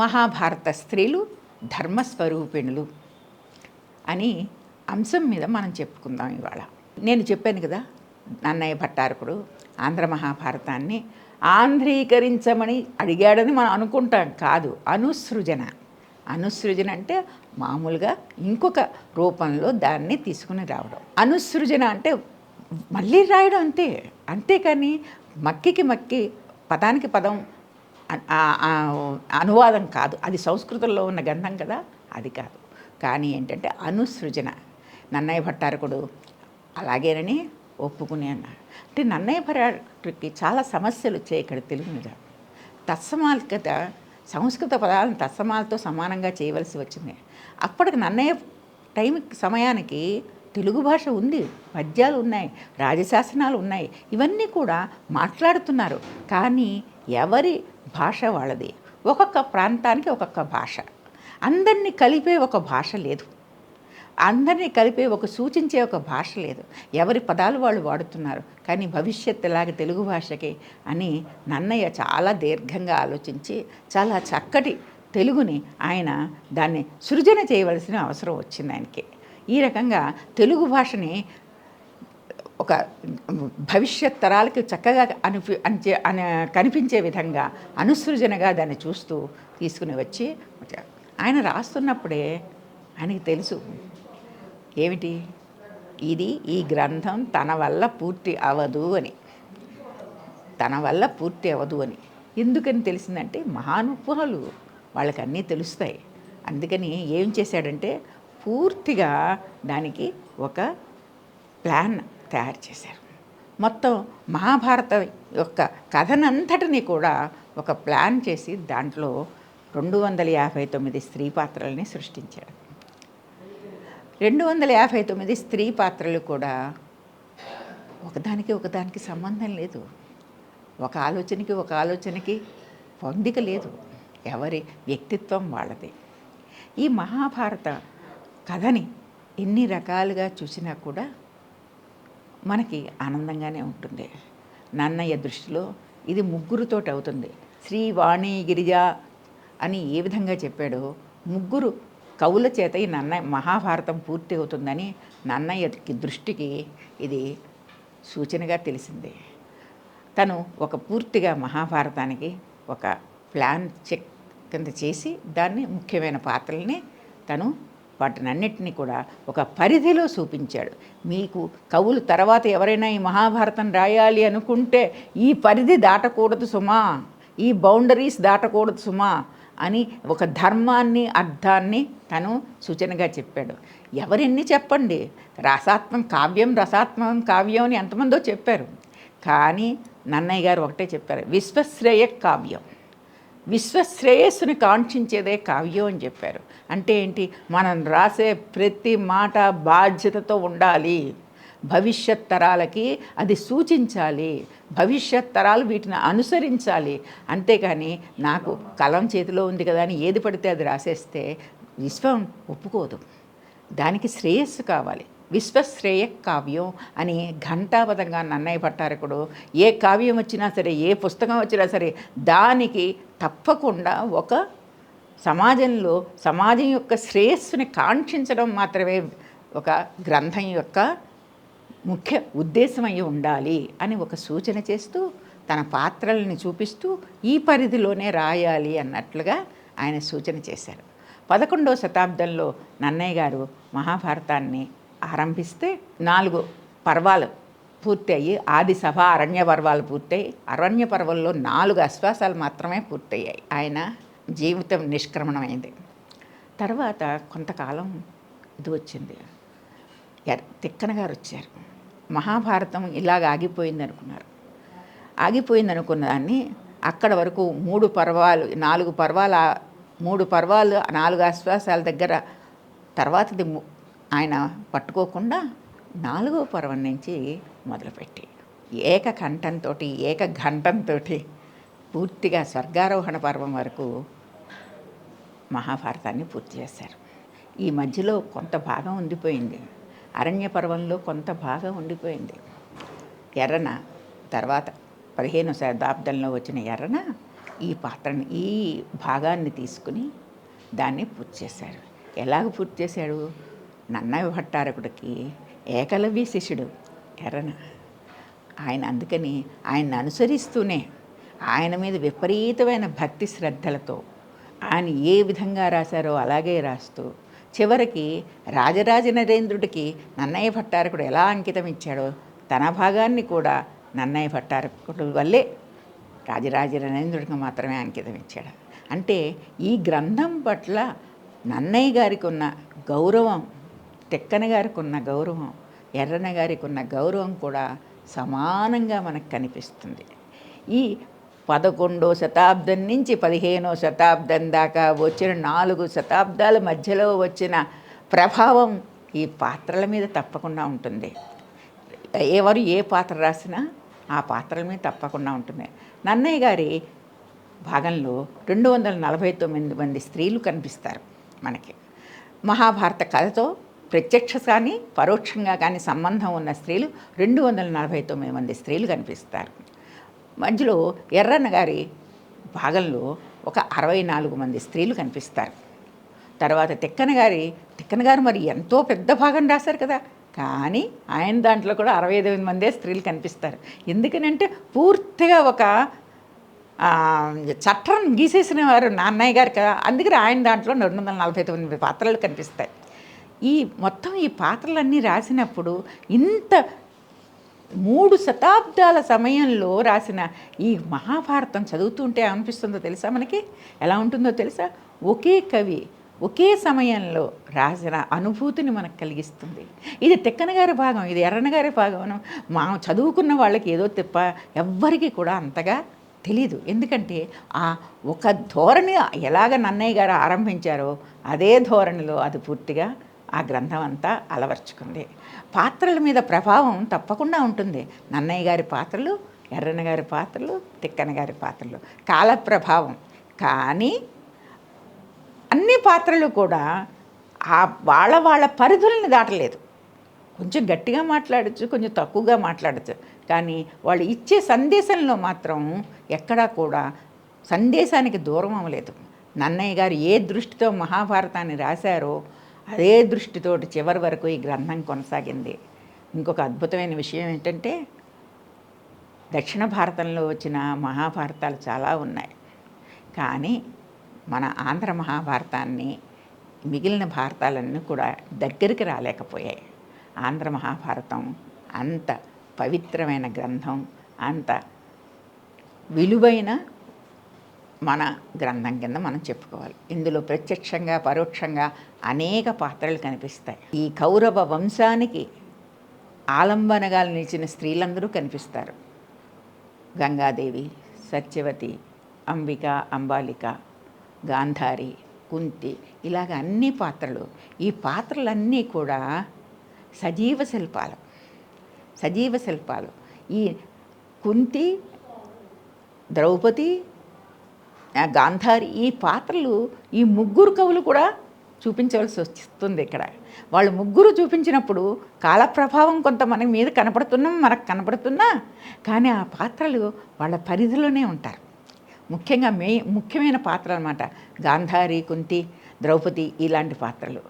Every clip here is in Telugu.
మహాభారత స్త్రీలు ధర్మస్వరూపిణులు అని అంశం మీద మనం చెప్పుకుందాం ఇవాళ. నేను చెప్పాను కదా నన్నయ్య భట్టారకుడు ఆంధ్ర మహాభారతాన్ని ఆంధ్రీకరించమని అడిగాడని మనం అనుకుంటాం కాదు. అనుసృజన. అనుసృజన అంటే మామూలుగా ఇంకొక రూపంలో దాన్ని తీసుకుని రావడం. అనుసృజన అంటే మళ్ళీ రాయడం అంతే. అంతేకాని మక్కికి మక్కి పదానికి పదం అనువాదం కాదు. అది సంస్కృతంలో ఉన్న గంధం కదా అది కాదు. కానీ ఏంటంటే అనుసృజన. నన్నయ్య భట్టారకుడు అలాగేనని ఒప్పుకుని అన్నాడు. అంటే నన్నయ్య భట్టారకుడికి చాలా సమస్యలు వచ్చాయి ఇక్కడ తెలుగు మీద. తత్సమాలికత సంస్కృత పదాలను తత్సమాలతో సమానంగా చేయవలసి వచ్చింది. అప్పటికి నన్నయ్య టైం సమయానికి తెలుగు భాష ఉంది. పద్యాలు ఉన్నాయి రాజశాసనాలు ఉన్నాయి. ఇవన్నీ కూడా మాట్లాడుతున్నారు. కానీ ఎవరి భాష వాళ్ళది? ఒక్కొక్క ప్రాంతానికి ఒక్కొక్క భాష. అందరినీ కలిపే ఒక భాష లేదు. అందరినీ కలిపే ఒక సూచించే ఒక భాష లేదు. ఎవరి పదాలు వాళ్ళు వాడుతున్నారు? కానీ భవిష్యత్ ఇలాగ తెలుగు భాషకి అని నన్నయ్య చాలా దీర్ఘంగా ఆలోచించి చాలా చక్కటి తెలుగుని ఆయన దాన్ని సృజన చేయవలసిన అవసరం వచ్చింది ఆయనకి. ఈ రకంగా తెలుగు భాషని ఒక భవిష్యత్ తరాలకి చక్కగా అనిపి అనిచే అని కనిపించే విధంగా అనుసృజనగా దాన్ని చూస్తూ తీసుకుని వచ్చి ఆయన రాస్తున్నప్పుడే ఆయనకి తెలుసు. ఏమిటి? ఇది ఈ గ్రంథం తన వల్ల పూర్తి అవదు అని. తన వల్ల పూర్తి అవదు అని. ఎందుకని తెలిసిందంటే మహానుభావులు వాళ్ళకి అన్నీ తెలుస్తాయి. అందుకని ఏం చేశాడంటే పూర్తిగా దానికి ఒక ప్లాన్ తయారు చేశారు. మొత్తం మహాభారత యొక్క కథనంతటిని కూడా ఒక ప్లాన్ చేసి దాంట్లో రెండు వందల యాభై తొమ్మిది స్త్రీ పాత్రల్ని సృష్టించాడు రెండు వందల యాభై తొమ్మిది స్త్రీ పాత్రలు కూడా ఒకదానికి ఒకదానికి సంబంధం లేదు. ఒక ఆలోచనకి ఒక ఆలోచనకి పొందిక లేదు. ఎవరి వ్యక్తిత్వం వాళ్ళది. ఈ మహాభారత కథని ఎన్ని రకాలుగా చూసినా కూడా మనకి ఆనందంగానే ఉంటుంది. నన్నయ్య దృష్టిలో ఇది ముగ్గురుతోటి అవుతుంది శ్రీ వాణి గిరిజ అని ఏ విధంగా చెప్పాడో ముగ్గురు కవుల చేత ఈ నన్నయ్య మహాభారతం పూర్తి అవుతుందని నన్నయ్యకి దృష్టికి ఇది సూచనగా తెలిసింది. తను ఒక పూర్తిగా మహాభారతానికి ఒక ప్లాన్ చెక్ కింద చేసి దాన్ని ముఖ్యమైన పాత్రల్ని తను వాటినన్నిటినీ కూడా ఒక పరిధిలో చూపించాడు. మీకు కవులు తర్వాత ఎవరైనా ఈ మహాభారతం రాయాలి అనుకుంటే ఈ పరిధి దాటకూడదు సుమా ఈ బౌండరీస్ దాటకూడదు సుమా అని ఒక ధర్మాన్ని అర్థాన్ని తను సూచనగా చెప్పాడు. ఎవరెన్ని చెప్పండి? రసాత్మం కావ్యం రసాత్మం కావ్యం అని ఎంతమందో చెప్పారు. కానీ నన్నయ్య గారు ఒకటే చెప్పారు విశ్వశ్రేయ కావ్యం. విశ్వశ్రేయస్సుని కాంక్షించేదే కావ్యం అని చెప్పారు. అంటే ఏంటి? మనం రాసే ప్రతి మాట బాధ్యతతో ఉండాలి. భవిష్యత్ తరాలకి అది సూచించాలి. భవిష్యత్ తరాలు వీటిని అనుసరించాలి. అంతేకాని నాకు కలం చేతిలో ఉంది కదా అని ఏది పడితే అది రాసేస్తే విశ్వం ఒప్పుకోదు. దానికి శ్రేయస్సు కావాలి. విశ్వశ్రేయ కావ్యం అని ఘంటాపదంగా నన్నయ్య పట్టారకుడు ఏ కావ్యం వచ్చినా సరే ఏ పుస్తకం వచ్చినా సరే దానికి తప్పకుండా ఒక సమాజంలో సమాజం యొక్క శ్రేయస్సుని కాంక్షించడం మాత్రమే ఒక గ్రంథం యొక్క ముఖ్య ఉద్దేశం అయి ఉండాలి అని ఒక సూచన చేస్తూ తన పాత్రల్ని చూపిస్తూ ఈ పరిధిలోనే రాయాలి అన్నట్లుగా ఆయన సూచన చేశారు. పదకొండవ శతాబ్దంలో నన్నయ్య గారు మహాభారతాన్ని ఆరంభిస్తే నాలుగు పర్వాలు పూర్తయ్యి ఆది సభ అరణ్య పర్వాలు పూర్తయి అరణ్య పర్వంలో నాలుగు అశ్వాసాలు మాత్రమే పూర్తయ్యాయి. ఆయన జీవితం నిష్క్రమణమైంది. తర్వాత కొంతకాలం ఇది వచ్చింది. తిక్కన గారు వచ్చారు. మహాభారతం ఇలాగ ఆగిపోయింది అనుకున్నారు ఆగిపోయింది అనుకున్న దాన్ని అక్కడ వరకు మూడు పర్వాలు నాలుగు పర్వాల మూడు పర్వాలు నాలుగు ఆశ్వాసాల దగ్గర తర్వాతది ఆయన పట్టుకోకుండా నాలుగో పర్వం నుంచి మొదలుపెట్టి ఏక కంఠంతో ఏక ఘంటంతో పూర్తిగా స్వర్గారోహణ పర్వం వరకు మహాభారతాన్ని పూర్తి చేశారు. ఈ మధ్యలో కొంత భాగం ఉండిపోయింది. అరణ్య పర్వంలో కొంత భాగం ఉండిపోయింది. ఎర్రన తర్వాత పదిహేను శతాబ్దంలో వచ్చిన ఎర్రన ఈ పాత్రని ఈ భాగాన్ని తీసుకుని దాన్ని పూర్తి చేశారు. ఎలాగ పూర్తి చేశాడు? నన్నయ్య భట్టారకుడికి ఏకలవ్య శిష్యుడు ఎర్రన. ఆయన అందుకని ఆయన్ని అనుసరిస్తూనే ఆయన మీద విపరీతమైన భక్తి శ్రద్ధలతో ఆయన ఏ విధంగా రాశారో అలాగే రాస్తూ చివరికి రాజరాజ నరేంద్రుడికి నన్నయ్య భట్టారకుడు ఎలా అంకితం ఇచ్చాడో తన భాగాన్ని కూడా నన్నయ్య భట్టారకుడు వల్లే రాజరాజ నరేంద్రుడికి మాత్రమే అంకితం ఇచ్చాడు. అంటే ఈ గ్రంథం పట్ల నన్నయ్య గారికి ఉన్న గౌరవం తెక్కన గారికి ఉన్న గౌరవం ఎర్రన గారికి ఉన్న గౌరవం కూడా సమానంగా మనకు కనిపిస్తుంది. ఈ పదకొండో శతాబ్దం నుంచి పదిహేనో శతాబ్దం దాకా వచ్చిన నాలుగు శతాబ్దాల మధ్యలో వచ్చిన ప్రభావం ఈ పాత్రల మీద తప్పకుండా ఉంటుంది. ఎవరు ఏ పాత్ర రాసినా ఆ పాత్రల మీద తప్పకుండా ఉంటుంది. నన్నయ్య గారి భాగంలో రెండు వందల నలభై తొమ్మిది మంది స్త్రీలు కనిపిస్తారు మనకి. మహాభారత కథతో ప్రత్యక్ష కానీ పరోక్షంగా కానీ సంబంధం ఉన్న స్త్రీలు రెండు వందల నలభై తొమ్మిది మంది స్త్రీలు కనిపిస్తారు. మధ్యలో ఎర్రన్న గారి భాగంలో ఒక అరవై నాలుగు మంది స్త్రీలు కనిపిస్తారు. తర్వాత తిక్కన గారి తిక్కన గారు మరి ఎంతో పెద్ద భాగం రాశారు కదా. కానీ ఆయన దాంట్లో కూడా అరవై ఐదు మందే స్త్రీలు కనిపిస్తారు. ఎందుకనంటే పూర్తిగా ఒక చట్టం గీసేసిన వారు నాన్నయ్య గారు కదా. అందుకని ఆయన దాంట్లో రెండు వందల నలభై తొమ్మిది పాత్రలు కనిపిస్తాయి. ఈ మొత్తం ఈ పాత్రలన్నీ రాసినప్పుడు ఇంత మూడు శతాబ్దాల సమయంలో రాసిన ఈ మహాభారతం చదువుతుంటే అనిపిస్తుందో తెలుసా మనకి? ఎలా ఉంటుందో తెలుసా? ఒకే కవి ఒకే సమయంలో రాసిన అనుభూతిని మనకు కలిగిస్తుంది. ఇది తిక్కనగారి భాగం ఇది ఎర్రనగారి భాగం. మా చదువుకున్న వాళ్ళకి ఏదో తిప్ప ఎవ్వరికీ కూడా అంతగా తెలీదు. ఎందుకంటే ఆ ఒక ధోరణి ఎలాగ నన్నయ్య గారు ఆరంభించారో అదే ధోరణిలో అది పూర్తిగా ఆ గ్రంథం అంతా అలవర్చుకుంది. పాత్రల మీద ప్రభావం తప్పకుండా ఉంటుంది. నన్నయ్య గారి పాత్రలు ఎర్రన్న గారి పాత్రలు తిక్కన గారి పాత్రలు. కాల ప్రభావం. కానీ అన్ని పాత్రలు కూడా ఆ వాళ్ళ వాళ్ళ పరిధుల్ని దాటలేదు. కొంచెం గట్టిగా మాట్లాడచ్చు కొంచెం తక్కువగా మాట్లాడచ్చు. కానీ వాళ్ళు ఇచ్చే సందేశంలో మాత్రం ఎక్కడా కూడా సందేశానికి దూరం అవ్వలేదు. నన్నయ్య గారు ఏ దృష్టితో మహాభారతాన్ని రాశారో అదే దృష్టితోటి చివరి వరకు ఈ గ్రంథం కొనసాగింది. ఇంకొక అద్భుతమైన విషయం ఏంటంటే దక్షిణ భారతంలో వచ్చిన మహాభారతాలు చాలా ఉన్నాయి. కానీ మన ఆంధ్ర మహాభారతాన్ని మిగిలిన భారతాలన్నీ కూడా దగ్గరికి రాలేకపోయాయి. ఆంధ్ర మహాభారతం అంత పవిత్రమైన గ్రంథం అంత విలువైన మన గ్రంథం కింద మనం చెప్పుకోవాలి. ఇందులో ప్రత్యక్షంగా పరోక్షంగా అనేక పాత్రలు కనిపిస్తాయి. ఈ కౌరవ వంశానికి ఆలంబనగా నిలిచిన స్త్రీలందరూ కనిపిస్తారు. గంగాదేవి సత్యవతి అంబిక అంబాలిక గాంధారి కుంతి ఇలాగ అన్ని పాత్రలు. ఈ పాత్రలన్నీ కూడా సజీవ శిల్పాలు. సజీవ శిల్పాలు. ఈ కుంతి ద్రౌపది గాంధారి ఈ పాత్రలు ఈ ముగ్గురు కవులు కూడా చూపించవలసి వస్తుంది ఇక్కడ. వాళ్ళు ముగ్గురు చూపించినప్పుడు కాల ప్రభావం కొంత మన మీద కనపడుతున్నా మనకు కనపడుతున్నా కానీ ఆ పాత్రలు వాళ్ళ పరిధిలోనే ఉంటారు. ముఖ్యంగా మే ముఖ్యమైన పాత్ర అనమాట గాంధారి కుంతి ద్రౌపది ఇలాంటి పాత్రలు.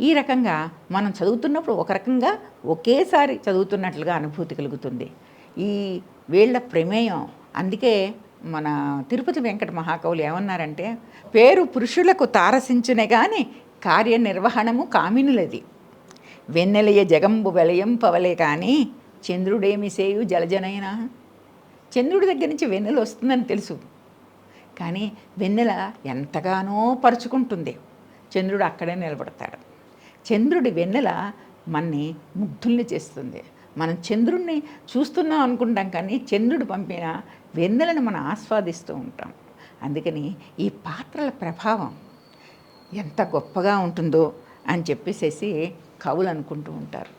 ఈ రకంగా మనం చదువుతున్నప్పుడు ఒక రకంగా ఒకేసారి చదువుతున్నట్లుగా అనుభూతి కలుగుతుంది. ఈ వీళ్ళ ప్రమేయం అందుకే మన తిరుపతి వెంకట మహాకవులు ఏమన్నారంటే పేరు పురుషులకు తారసించునే గాని కార్యనిర్వహణము కామినులది. వెన్నెలయ జగంబు వెలయం పవలే కానీ చంద్రుడేమి సేయు జలజనైనా చంద్రుడి దగ్గర నుంచి వెన్నెల వస్తుందని తెలుసు. కానీ వెన్నెల ఎంతగానో పరుచుకుంటుంది. చంద్రుడు అక్కడే నిలబడతాడు. చంద్రుడి వెన్నెల మన్ని ముగ్ధుల్ని చేస్తుంది. మనం చంద్రుడిని చూస్తున్నాం అనుకుంటాం కానీ చంద్రుడు పంపిన వెన్నెలను మనం ఆస్వాదిస్తూ ఉంటాం. అందుకని ఈ పాత్రల ప్రభావం ఎంత గొప్పగా ఉంటుందో అని చెప్పేసేసి కవులు అనుకుంటూ ఉంటారు.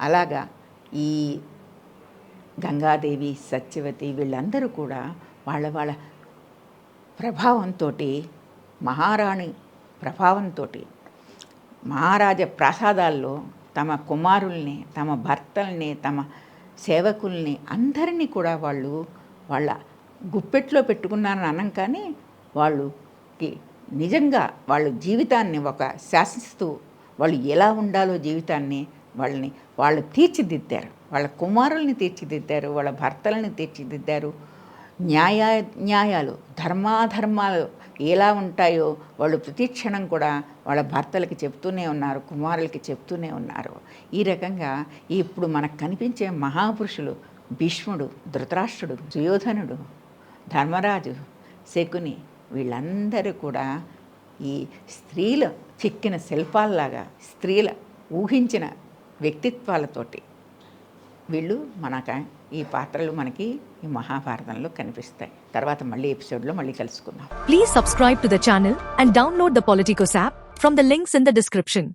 అలాగా ఈ గంగాదేవి సత్యవతి వీళ్ళందరూ కూడా వాళ్ళ వాళ్ళ ప్రభావంతో మహారాణి ప్రభావంతో మహారాజ ప్రాసాదాల్లో తమ కుమారుల్ని తమ భర్తల్ని తమ సేవకుల్ని అందరినీ కూడా వాళ్ళు వాళ్ళ గుప్పెట్లో పెట్టుకున్నారని అనం కానీ వాళ్ళకి నిజంగా వాళ్ళ జీవితాన్ని ఒక శాసిస్తూ వాళ్ళు ఎలా ఉండాలో జీవితాన్ని వాళ్ళని వాళ్ళు తీర్చిదిద్దారు. వాళ్ళ కుమారుల్ని తీర్చిదిద్దారు వాళ్ళ భర్తలని తీర్చిదిద్దారు. న్యాయ న్యాయాలు ధర్మాధర్మాలు ఎలా ఉంటాయో వాళ్ళు ప్రతిక్షణం కూడా వాళ్ళ భర్తలకి చెప్తూనే ఉన్నారు కుమారులకి చెప్తూనే ఉన్నారు. ఈ రకంగా ఇప్పుడు మనకు కనిపించే మహాపురుషులు భీష్ముడు ధృతరాష్ట్రుడు సుయోధనుడు ధర్మరాజు శకుని వీళ్ళందరూ కూడా ఈ స్త్రీల చిక్కిన శిల్పాల్లాగా స్త్రీల ఊహించిన వ్యక్తిత్వాలతోటి వీళ్ళు మనక ఈ పాత్రలు మనకి ఈ మహాభారతంలో కనిపిస్తాయి. తర్వాత మళ్ళీ ఎపిసోడ్లో మళ్ళీ కలుసుకుందాం. Please subscribe to the channel and download the Politicos app from the links in the description